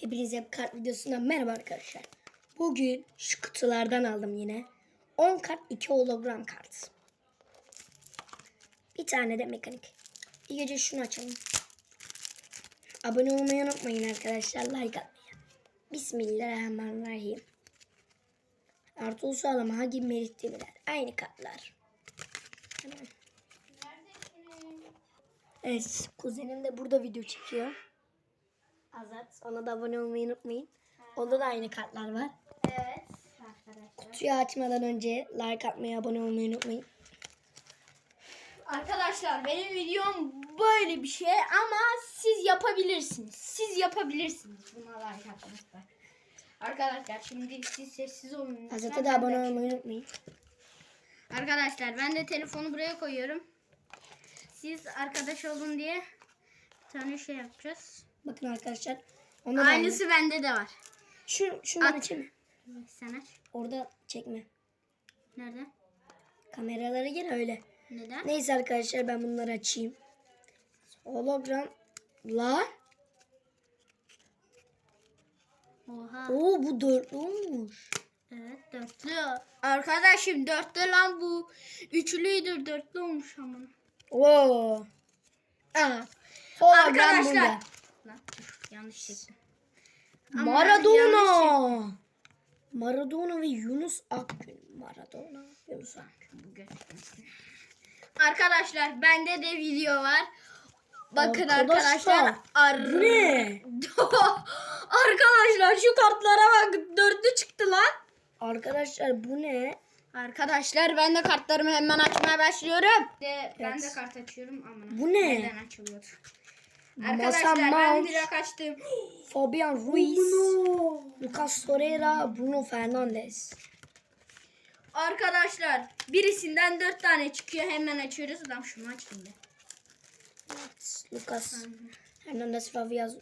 Hepinize bir kart videosundan merhaba arkadaşlar. Bugün şu kutulardan aldım yine. 10 kart 2 hologram kart. Bir tane de mekanik. İlk önce şunu açalım. Abone olmayı unutmayın arkadaşlar. Like atmayı. Bismillahirrahmanirrahim. Ertuğrul Sağlam, Hagi Merit Demirel. Aynı kartlar. Evet, kuzenim de burada video çekiyor. Azat. Ona da abone olmayı unutmayın. Onda da aynı kartlar var. Evet arkadaşlar. Kutuyu açmadan önce like atmayı, abone olmayı unutmayın. Arkadaşlar benim videom böyle bir şey ama siz yapabilirsiniz. Siz yapabilirsiniz buna like atmakta. Arkadaşlar şimdi siz sessiz olun. Azat'a da abone olmayı unutmayın. Arkadaşlar ben de telefonu buraya koyuyorum. Siz arkadaş olun diye bir tane şey yapacağız. Bakın arkadaşlar. Da aynı. Aynısı bende de var. Şu, At. açayım? Sen aç. Orada çekme. Nerede? Kameralara gir öyle. Neden? Neyse arkadaşlar ben bunları açayım. Hologramlar. Oha. Oo bu dörtlü olmuş. Evet dörtlü. Arkadaşım dörtlü lan bu. Üçlüydür dörtlü olmuş ama. Oo. Aa. Hologram Arkadaşlar. burada. Lan yanlış çektim. Ama Maradona. Maradona ve Yunus Akgün. Maradona, Yunus Akgün. Arkadaşlar bende de video var. Bakın Arkadaşlar. Ar- ne? arkadaşlar şu kartlara bak dörtlü çıktı lan. Arkadaşlar bu ne? Arkadaşlar ben de kartlarımı hemen açmaya başlıyorum. De, Ben Evet. de kart açıyorum ama. Bu ne? Neden açılıyor? Masa Arkadaşlar ben Mount, direkt açtım. Fabian Ruiz, Lucas Torreira, Bruno Fernandes. Arkadaşlar birisinden dört tane çıkıyor hemen açıyoruz. Lan şunu aç şimdi. Evet, Lucas Hernandez, Fabian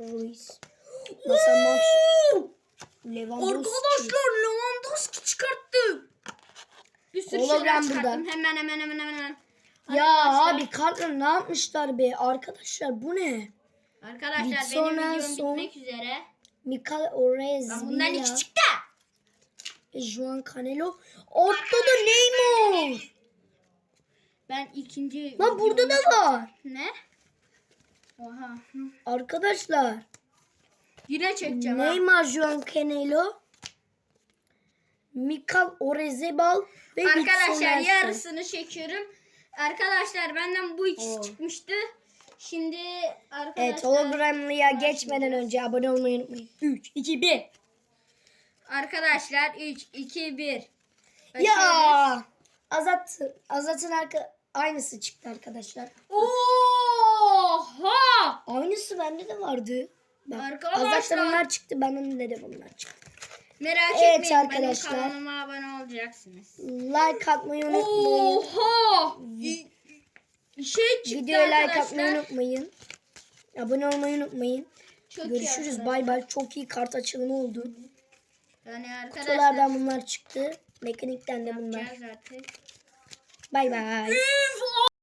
Ruiz. Masa Mount, Lewandowski. Arkadaşlar Lewandowski çıkarttı. Bir sürü Hologram şeyler burada. çıkarttım. Hemen hemen hemen hemen. Ya Arkadaşlar- abi kartları ne yapmışlar be? Arkadaşlar bu ne? Arkadaşlar Vitson benim videom Nelson. bitmek üzere. Mikael Orez, Lan bundan iki çıktı. ve Juan Canelo. Ortada Neymar. Ben ikinci Lan burada da var. Ne? Oha. Arkadaşlar. Yine çekeceğim ha. Neymar, Juan Canelo. Mikael Orezebal ve Arkadaşlar yarısını çekiyorum. Arkadaşlar benden bu ikisi Oo. çıkmıştı. Şimdi arkadaşlar Evet hologramlıya geçmeden önce abone olmayı unutmayın. 3, 2, 1. Arkadaşlar 3 2 1. Ya. Azat, Azat'ın arka, aynısı çıktı arkadaşlar. Oha! Aynısı bende de vardı. Bak, Arkadaşlar. Azat'tan onlar çıktı. Benden de bunlar çıktı. Merak Evet etmeyin arkadaşlar. benim kanalıma abone olacaksınız. Like atmayı unutmayın. Oha! Şey çıktı Videoya like arkadaşlar. atmayı unutmayın. Abone olmayı unutmayın. Çok Görüşürüz. Bay bay. Çok iyi kart açılımı oldu. Yani arkadaşlar Kutulardan bunlar çıktı. Mekanikten de bunlar. Bay bay.